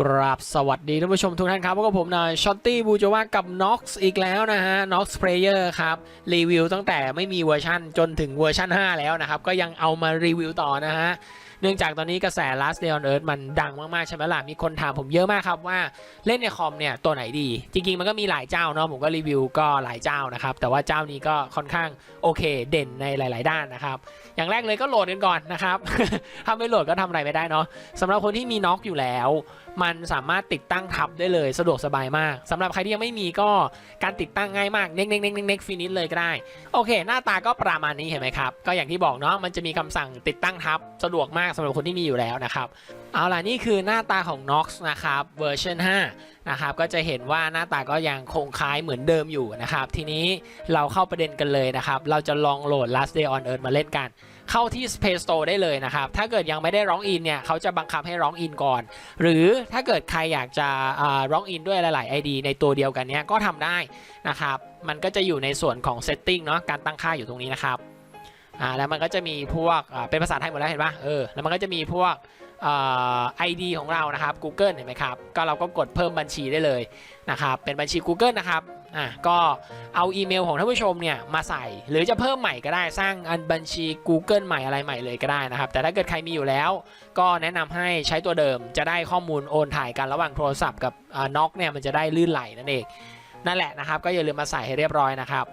กราบสวัสดีท่านผู้ชมทุกท่านครับพบกับผมนายช็อตตี้บูจว่ากับ Nox อีกแล้วนะฮะ Nox Player ครับ รีวิวตั้งแต่ไม่มีเวอร์ชันจนถึงเวอร์ชัน5 แล้วนะครับ ก็ยังเอามารีวิวต่อนะฮะ เนื่องจากตอนนี้กระแส Last Day on Earth มันดังมาก ๆ ใช่ไหมล่ะ มีคนถามผมเยอะมากครับว่าเล่นในคอมเนี่ย ตัวไหนดี จริง ๆ มันก็มีหลายเจ้าเนาะผมก็รีวิวก็หลายเจ้านะครับ แต่ว่าเจ้านี้ก็ค่อนข้างโอเคเด่นในหลาย ๆ ด้านนะครับอย่างแรกเลยก็โหลดกันก่อนนะครับถ้าไม่โหลดก็ทำอะไรไม่ได้เนาะสำหรับคนที่มีน็อกอยู่แล้ว มันสามารถติดตั้งทับได้เลยสะดวกสบายมากสำหรับใครที่ยังไม่มีก็การติดตั้งง่ายมากเน็กเน็กเน็กเน็กฟินิชเลยก็ได้ โอเค หน้าตาก็ประมาณนี้เห็นไหมครับ ก็อย่างที่บอกเนาะมันจะมีคำสั่งติดตั้งทับสะดวกมากสำหรับคนที่มีอยู่แล้วนะครับเอาล่ะนี่คือหน้าตาของ Nox นะครับเวอร์ชัน5นะครับก็จะเห็นว่าหน้าตาก็ยังคงคล้ายเหมือนเดิมอยู่นะครับทีนี้เราเข้าประเด็นกันเลยนะครับเราจะลองโหลด Last Day on Earth มาเล่นกัน เข้าที่ Play Store ได้เลยนะครับ ถ้าเกิดยังไม่ได้ร้องอินเนี่ยเขาจะบังคับให้ร้องอินก่อน หรือถ้าเกิดใครอยากจะร้องอินด้วยหลาย ๆ ID ในตัวเดียวกันเนี้ยก็ทำได้นะครับ มันก็จะอยู่ในส่วนของ Setting เนาะการตั้งค่าอยู่ตรงนี้นะครับอ่าแล้วมันก็จะมีพวกเป็นภาษาไทยหมดแล้วเห็นปะเออแล้วมันก็จะมีพวกไอดีของเรานะครับ Google เห็นไหมครับ ก็เราก็กดเพิ่มบัญชีได้เลยนะครับ เป็นบัญชี Google นะครับ อะก็เอาอีเมลของท่านผู้ชมเนี่ยมาใส่ หรือจะเพิ่มใหม่ก็ได้สร้างอันบัญชี Google ใหม่อะไรใหม่เลยก็ได้นะครับ แต่ถ้าเกิดใครมีอยู่แล้ว ก็แนะนำให้ใช้ตัวเดิมจะได้ข้อมูลโอนถ่ายกันระหว่างโทรศัพท์กับน็อกเนี่ยมันจะได้ลื่นไหลนั่นเองนั่นแหละนะครับ ก็อย่าลืมมาใส่ให้เรียบร้อยนะครับ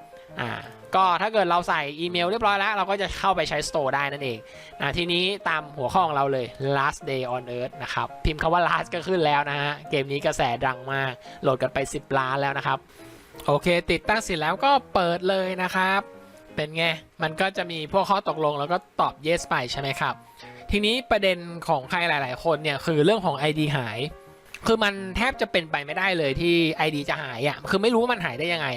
อ่าก็ถ้าเกิดเราใส่อีเมลเรียบร้อยแล้ว เราก็จะเข้าไปใช้ Store ได้นั่นเองอ่าทีนี้ตามหัวข้อของเราเลย last day on earth นะครับ พิมพ์คำว่า last ก็ขึ้นแล้วนะฮะ เกมนี้กระแสดังมาก โหลดกันไป 10 ล้านแล้วนะครับ โอเค ติดตั้งเสร็จแล้วก็เปิดเลยนะครับ เป็นไง มันก็จะมีพวกข้อตกลงแล้วก็ตอบ yes ไปใช่ไหมครับ ทีนี้ประเด็นของใครหลาย ๆ คนเนี่ยคือเรื่องของ ID หาย คือมันแทบจะเป็นไปไม่ได้เลยที่ ID จะหายอะ คือไม่รู้ว่ามันหายได้ยังไง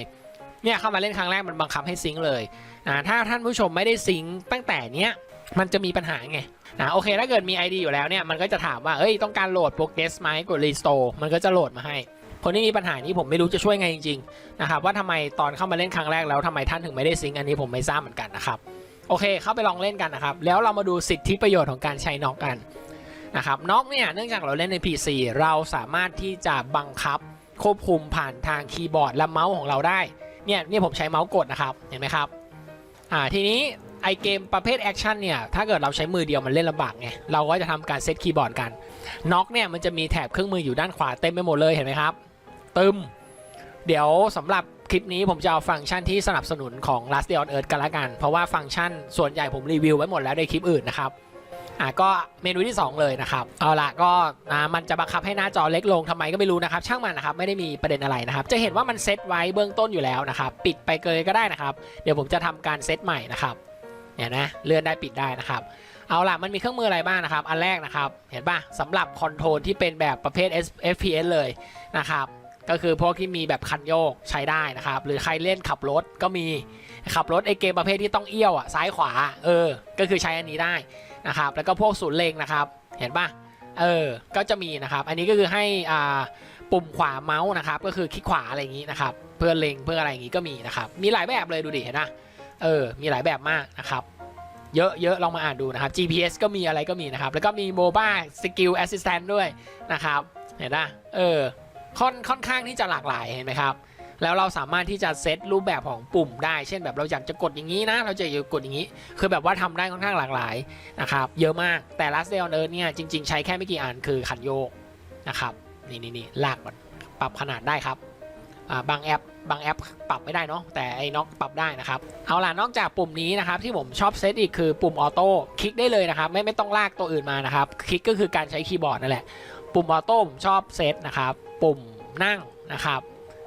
เนี่ยเข้ามาเล่นครั้งแรกมันบังคับให้ซิงค์เลยนะถ้าท่านผู้ชมไม่ได้ซิงค์ตั้งแต่เนี้ย มันจะมีปัญหาไงนะโอเค ถ้าเกิดมี ID อยู่แล้วเนี่ย มันก็จะถามว่า เอ้ย ต้องการโหลดโปรเกรสไหมกด restore มันก็จะโหลดมาให้ คนที่มีปัญหานี้ผมไม่รู้จะช่วยไงจริงๆนะครับว่าทำไมตอนเข้ามาเล่นครั้งแรกแล้วทำไมท่านถึงไม่ได้ซิงค์อันนี้ผมไม่ทราบเหมือนกันนะครับโอเค เข้าไปลองเล่นกันนะครับแล้วเรามาดูสิทธิประโยชน์ของการใช้น็อกกันนะครับน็อกเนี่ยเนื่องจากเราเล่นใน PC เราสามารถที่จะบังคับควบคุมผ่านทางคีย์บอร์ดและเมาส์ของเราได้เนี่ยเนี่ยผมใช้เมาส์กดนะครับเห็นไหมครับอ่าทีนี้ไอเกมประเภทแอคชั่นเนี่ยถ้าเกิดเราใช้มือเดียวมันเล่นลำบากไงเราก็จะทำการเซตคีย์บอร์ดกันน็อกเนี่ยมันจะมีแถบเครื่องมืออยู่ด้านขวาเต็มไปหมดเลยเห็นไหมครับ ตึม เดี๋ยวสำหรับคลิปนี้ผมจะเอาฟังก์ชันที่สนับสนุนของ Last Day on Earth กันละกัน เพราะว่าฟังก์ชันส่วนใหญ่ผมรีวิวไว้หมดแล้วในคลิปอื่นนะครับอะก็เมนูที่ 2 เลยนะครับ เอาละก็มันจะบังคับให้หน้าจอเล็กลงทำไมก็ไม่รู้นะครับ ช่างมันนะครับไม่ได้มีประเด็นอะไรนะครับ จะเห็นว่ามันเซตไว้เบื้องต้นอยู่แล้วนะครับ ปิดไปเกยก็ได้นะครับ เดี๋ยวผมจะทำการเซตใหม่นะครับเนี่ยนะเลื่อนได้ปิดได้นะครับ เอาล่ะมันมีเครื่องมืออะไรบ้างนะครับ อันแรกนะครับ เห็นป่ะสำหรับคอนโทรลที่เป็นแบบประเภท FPS เลยนะครับ ก็คือพวกที่มีแบบคันโยกใช้ได้นะครับ หรือใครเล่นขับรถก็มีขับรถไอเกมประเภทที่ต้องเอี้ยวอะซ้ายขวาเออ ก็คือใช้อันนี้ได้นะครับ แล้วก็พวกศูนย์เลงนะครับ เห็นปะเออ ก็จะมีนะครับ อันนี้ก็คือให้อ่าปุ่มขวาเมาส์นะครับ ก็คือคลิกขวาอะไรอย่างนี้นะครับ เพื่อเลงเพื่ออะไรอย่างนี้ก็มีนะครับ มีหลายแบบเลยดูดิเห็นนะเออ มีหลายแบบมากนะครับเยอะเยอะลองมาอ่านดูนะครับ GPS ก็มีอะไรก็มีนะครับ แล้วก็มี Mobile Skill Assistant ด้วยนะครับ เห็นนะเออ ค่อนค่อนข้างที่จะหลากหลายเห็นไหมครับแล้วเราสามารถที่จะเซตรูปแบบของปุ่มได้ เช่นแบบเราอยากจะกดอย่างนี้นะ เราจะอยากกดอย่างนี้ คือแบบว่าทำได้ค่อนข้างหลากหลายนะครับ เยอะมาก แต่ Last Day on Earth เนี่ยจริง ๆ ใช้แค่ไม่กี่อันคือขันโยกนะครับ นี่นี่นี่ลากมันปรับขนาดได้ครับาบางแอป บางแอปปรับไม่ได้เนาะ แต่ไอ้น็อกปรับได้นะครับ เอาล่ะ นอกจากปุ่มนี้นะครับที่ผมชอบเซตอีกคือปุ่มออโต้ คลิกได้เลยนะครับ ไม่ไม่ต้องลากตัวอื่นมานะครับ คลิกก็คือการใช้คีย์บอร์ดนั่นแหละ ปุ่มออโต้ผมชอบเซตนะครับ ปุ่มนั่งนะครับ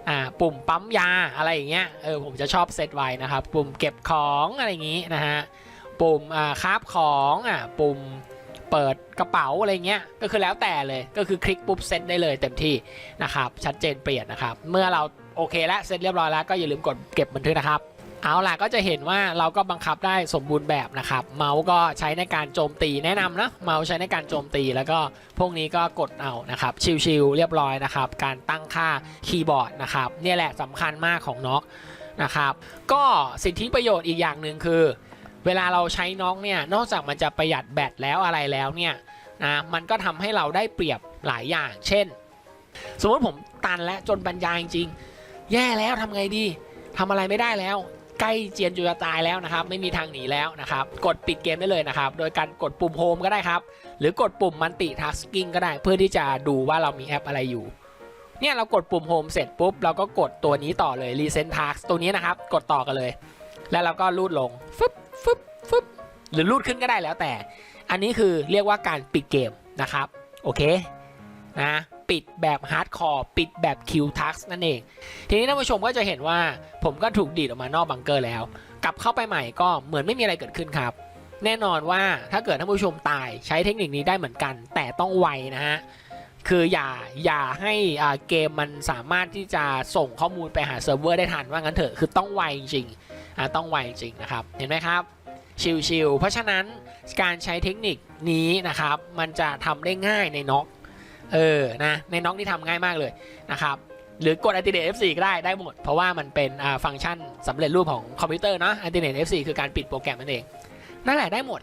อ่าปุ่มปั๊มยาอะไรอย่างเงี้ยเออผมจะชอบเซตไว้นะครับ ปุ่มเก็บของอะไรอย่างงี้นะฮะปุ่มอ่าคาบของอ่าปุ่มเปิดกระเป๋าอะไรเงี้ยก็คือแล้วแต่เลยก็คือคลิกปุ๊บเซตได้เลยเต็มที่นะครับชัดเจนเปลี่ยนนะครับ เมื่อเราโอเคแล้วเซตเรียบร้อยแล้วก็อย่าลืมกดเก็บบันทึกนะครับ เอาล่ะก็จะเห็นว่าเราก็บังคับได้สมบูรณ์แบบนะครับ เมาส์ก็ใช้ในการโจมตีแนะนำนะ เมาส์ใช้ในการโจมตีแล้วก็พวกนี้ก็กดเอานะครับ ชิวๆเรียบร้อยนะครับ การตั้งค่าคีย์บอร์ดนะครับนี่แหละสำคัญมากของน็อกนะครับ ก็สิทธิประโยชน์อีกอย่างหนึ่งคือ เวลาเราใช้น็อกเนี่ยนอกจากมันจะประหยัดแบตแล้วอะไรแล้วเนี่ยนะมันก็ทำให้เราได้เปรียบหลายอย่าง เช่น สมมติผมตันและจนปัญญาจริงแย่แล้วทำไงดีทำอะไรไม่ได้แล้ว ใกล้เจียนจุจะตายแล้วนะครับ ไม่มีทางหนีแล้วนะครับ กดปิดเกมได้เลยนะครับ โดยการกดปุ่มโฮมก็ได้ครับ หรือกดปุ่มมันติทัสกิ้งก็ได้ เพื่อที่จะดูว่าเรามีแอปอะไรอยู่เนี่ยเรากดปุ่มโฮมเสร็จปุ๊บเราก็กดตัวนี้ต่อเลย Recent Tasks ตัวนี้นะครับ กดต่อกันเลย แล้วเราก็ลูดลงฟึบฟึบฟึบหรือลูดขึ้นก็ได้แล้วแต่ อันนี้คือเรียกว่าการปิดเกมนะครับ โอเคนะ ปิดแบบฮาร์ดคอร์ปิดแบบคิวทักนั่นเอง ทีนี้ท่านผู้ชมก็จะเห็นว่าผมก็ถูกดีดออกมานอกบังเกอร์แล้ว กลับเข้าไปใหม่ก็เหมือนไม่มีอะไรเกิดขึ้นครับ แน่นอนว่าถ้าเกิดท่านผู้ชมตายใช้เทคนิคนี้ได้เหมือนกัน แต่ต้องไวนะฮะคืออย่าอย่าให้อ่าเกมมันสามารถที่จะส่งข้อมูลไปหาเซิร์ฟเวอร์ได้ทันว่างั้นเถอะคือต้องไวจริงอ่าต้องไวจริงนะครับ เห็นไหมครับ ชิลๆเพราะฉะนั้นการใช้เทคนิคนี้นะครับ มันจะทำได้ง่ายในน็อก เออนะในน็อกนี่ทำง่ายมากเลยนะครับหรือกด Activate F4 ก็ได้ได้หมด เพราะว่ามันเป็นฟังก์ชันสำเร็จรูปของคอมพิวเตอร์เนาะ Activate F4 คือการปิดโปรแกรมนั่นเอง นั่นแหละได้หมด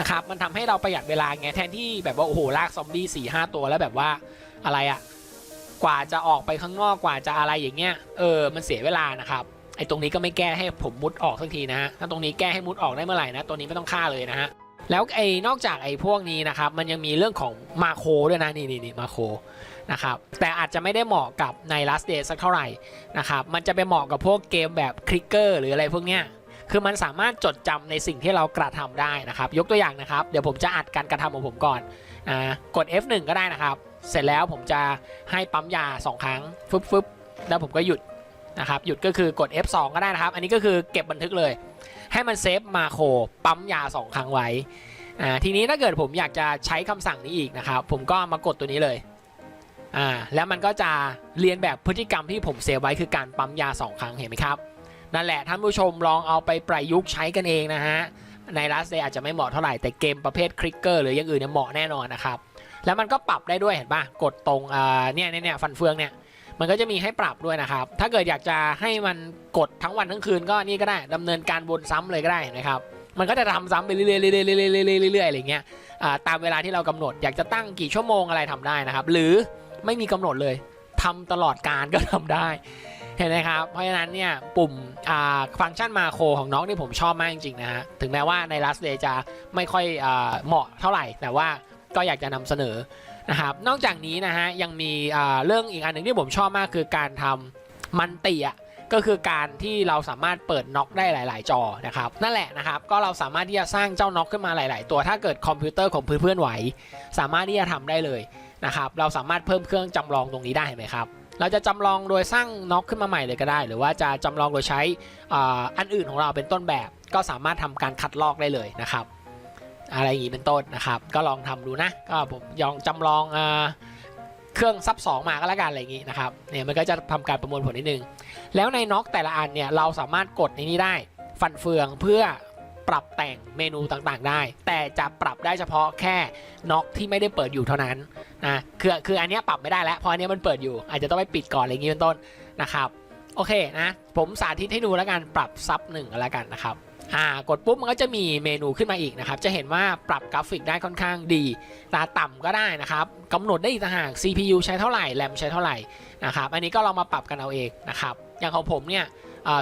นะครับมันทำให้เราประหยัดเวลาไงแทนที่แบบว่าโอ้โหลากซอมบี้สี่ห้าตัวแล้วแบบว่าอะไรอะกว่าจะออกไปข้างนอกกว่าจะอะไรอย่างเงี้ยเออมันเสียเวลานะครับไอ้ตรงนี้ก็ไม่แก้ให้ผมมุดออกสักทีนะฮะถ้าตรงนี้แก้ให้มุดออกได้เมื่อไหร่นะตัวนี้ไม่ต้องฆ่าเลยนะฮะ แล้วไอ้นอกจากไอ้พวกนี้นะครับ มันยังมีเรื่องของมาโคด้วยนะนี่นี่นี่มาโคนะครับแต่อาจจะไม่ได้เหมาะกับใน last day สักเท่าไหร่นะครับมันจะไปเหมาะกับพวกเกมแบบคลิกเกอร์หรืออะไรพวกเนี้ยคือมันสามารถจดจำในสิ่งที่เรากระทำได้นะครับ ยกตัวอย่างนะครับ เดี๋ยวผมจะอัดการกระทำของผมก่อนอ่ากด F1 ก็ได้นะครับ เสร็จแล้วผมจะให้ปั๊มยา 2 ครั้งฟึบฟึบแล้วผมก็หยุดนะครับหยุดก็คือกด F2 ก็ได้นะครับ อันนี้ก็คือเก็บบันทึกเลย ให้มันเซฟมาโครปั๊มยา 2 ครั้งไว้อ่าทีนี้ถ้าเกิดผมอยากจะใช้คำสั่งนี้อีกนะครับผมก็มากดตัวนี้เลยอ่าแล้วมันก็จะเรียนแบบพฤติกรรมที่ผมเซฟไว้คือการปั๊มยา 2 ครั้งเห็นไหมครับนั่นแหละท่านผู้ชมลองเอาไปประยุกต์ใช้กันเองนะฮะในลัสเดย์อาจจะไม่เหมาะเท่าไหร่แต่เกมประเภทคลิกเกอร์หรืออย่างอื่นเนี่ยเหมาะแน่นอนนะครับแล้วมันก็ปรับได้ด้วยเห็นปะกดตรงเนี่ยเนี่ยเนี่ยฟันเฟืองเนี่ย มันก็จะมีให้ปรับด้วยนะครับ ถ้าเกิดอยากจะให้มันกดทั้งวันทั้งคืนก็นี่ก็ได้ดำเนินการวนซ้ำเลยก็ได้นะครับมันก็จะทำซ้ำไปเรื่อยๆเรื่อยๆเรื่อยๆเรื่อยๆอะไรเงี้ยอ่าตามเวลาที่เรากำหนดอยากจะตั้งกี่ชั่วโมงอะไรทำได้นะครับ หรือไม่มีกำหนดเลยทำตลอดการก็ทำได้เห็นไหมครับ เพราะฉะนั้นเนี่ยปุ่มฟังก์ชันมาโครของน้องนี่ผมชอบมากจริงๆนะฮะ ถึงแม้ว่าใน Last Day จะไม่ค่อยอาเหมาะเท่าไหร่ แต่ว่าก็อยากจะนำเสนอ นะครับนอกจากนี้นะฮะยังมีเรื่องอีกอันหนึ่งที่ผมชอบมากคือการทำมันติอะก็คือการที่เราสามารถเปิดน็อกได้หลาย ๆ จอนะครับนั่นแหละนะครับก็เราสามารถที่จะสร้างเจ้าน็อกขึ้นมาหลาย ๆ ตัวถ้าเกิดคอมพิวเตอร์ของเพื่อนๆไหว สามารถที่จะทำได้เลยนะครับเราสามารถเพิ่มเครื่องจำลองตรงนี้ได้ไหมครับเราจะจำลองโดยสร้างน็อกขึ้นมาใหม่เลยก็ได้ หรือว่าจะจำลองโดยใช้อ,อันอื่นของเราเป็นต้นแบบ ก็สามารถทำการคัดลอกได้เลยนะครับ อะไรอย่างนี้เป็นต้นนะครับ ก็ลองทำดูนะ ก็ผมยองจำลองอเครื่องซับสองมาก็แล้วกันอะไรอย่างนี้นะครับ เนี่ยมันก็จะทำการประมวลผลนิดนึง แล้วในน็อกแต่ละอันเนี่ยเราสามารถกดในนี้ได้ฟันเฟืองเพื่อปรับแต่งเมนูต่างๆได้ แต่จะปรับได้เฉพาะแค่น็อกที่ไม่ได้เปิดอยู่เท่านั้นนะคือคืออันนี้ปรับไม่ได้แล้วเพราะอันนี้มันเปิดอยู่ อาจจะต้องไปปิดก่อนอะไรอย่างงี้เป็นต้นนะครับ โอเคนะผมสาธิตให้ดูแล้วกันปรับซับหนึ่งแล้วกันนะครับ อ่ากดปุ๊บมันก็จะมีเมนูขึ้นมาอีกนะครับ จะเห็นว่าปรับกราฟิกได้ค่อนข้างดีตาต่ำก็ได้นะครับกำหนดได้อีกต่างหาก CPU ใช้เท่าไหร่แรมใช้เท่าไหร่นะครับ อันนี้ก็ลองมาปรับกันเอาเองนะครับ อย่างของผมเนี่ย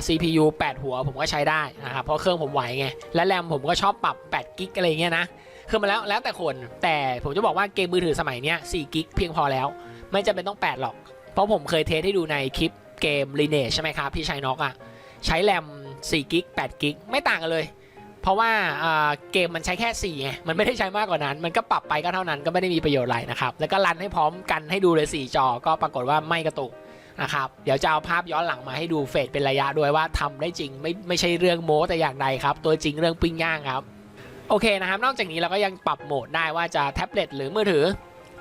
CPU 8 หัวผมก็ใช้ได้นะครับ เพราะเครื่องผมไหวไง และแรมผมก็ชอบปรับ8กิกอะไรเงี้ยนะ คือมันแล้วแล้วแต่คน แต่ผมจะบอกว่าเกมมือถือสมัยเนี้ย4กิกเพียงพอแล้ว ไม่จำเป็นต้อง 8 หรอก เพราะผมเคยเทสให้ดูในคลิปเกม Lineage ใช่ไหมครับที่ใช้น็อกอะ ใช้แรม4กิก8กิกไม่ต่างกันเลย เพราะว่าเกมมันใช้แค่4ไงมันไม่ได้ใช้มากกว่านั้น มันก็ปรับไปก็เท่านั้นก็ไม่ได้มีประโยชน์อะไรนะครับ แล้วก็รันให้พร้อมกันให้ดูเลย 4 จอ ก็ปรากฏว่าไม่กระตุกนะครับเดี๋ยวจะเอาภาพย้อนหลังมาให้ดูเฟดเป็นระยะด้วยว่าทำได้จริงไม่ไม่ใช่เรื่องโม้แต่อย่างใดครับ ตัวจริงเรื่องปิ้งย่างครับ โอเคนะครับ นอกจากนี้เราก็ยังปรับโหมดได้ว่าจะแท็บเล็ตหรือมือถือ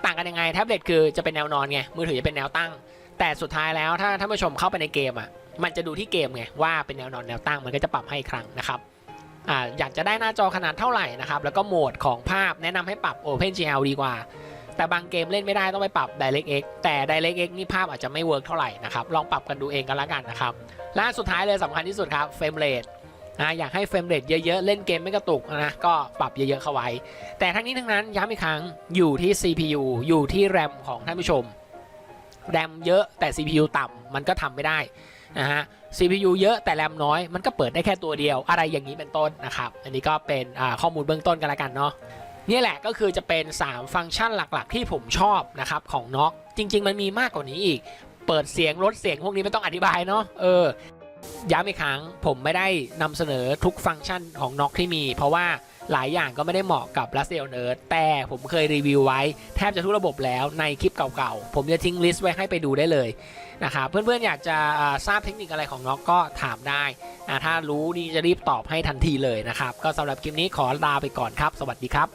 ต่างกันยังไงแท็บเล็ตคือจะเป็นแนวนอนไงมือถือจะเป็นแนวตั้ง แต่สุดท้ายแล้วถ้าท่านผู้ชมเข้าไปในเกมอะ มันจะดูที่เกมไงว่าเป็นแนวนอนแนวตั้งมันก็จะปรับให้อีกครั้งนะครับอ่าอยากจะได้หน้าจอขนาดเท่าไหร่นะครับแล้วก็โหมดของภาพแนะนำให้ปรับ OpenGL ดีกว่า แต่บางเกมเล่นไม่ได้ต้องไปปรับ DirectX แต่ DirectX นี่ภาพอาจจะไม่เวิร์กเท่าไหร่นะครับลองปรับกันดูเองกันแล้วกันนะครับและสุดท้ายเลยสำคัญที่สุดครับเฟรมเรทนะอยากให้เฟรมเรทเยอะๆ เล่นเกมไม่กระตุกนะก็ปรับเยอะๆเข้าไว้ แต่ทั้งนี้ทั้งนั้นย้ำอีกครั้งอยู่ที่ CPU อยู่ที่แรมของท่านผู้ชมแรมเยอะแต่ CPU ต่ำมันก็ทำไม่ได้ นะฮะ CPU เยอะแต่แรมน้อยมันก็เปิดได้แค่ตัวเดียวอะไรอย่างนี้เป็นต้นนะครับ อันนี้ก็เป็นข้อมูลเบื้องต้นกันละกันเนาะนี่แหละก็คือจะเป็น 3 ฟังก์ชันหลักๆ ที่ผมชอบนะครับของน็อกจริง ๆ มันมีมากกว่านี้อีก เปิดเสียงลดเสียงพวกนี้ไม่ต้องอธิบายเนาะเออย้ำอีกครั้งผมไม่ได้นำเสนอทุกฟังก์ชันของน็อกที่มี เพราะว่า หลายอย่างก็ไม่ได้เหมาะกับ r u s t e l Nerd แต่ผมเคยรีวิวไว้แทบจะทุกระบบแล้วในคลิปเก่าๆ ผมจะทิ้งลิสต์ไว้ให้ไปดูได้เลยนะครับเพื่อนๆอยากจะทราบเทคนิคอะไรของน็อกก็ถามได้นะถ้ารู้นี่จะรีบตอบให้ทันทีเลยนะครับ ก็สำหรับคลิปนี้ขอลาไปก่อนครับ สวัสดีครับ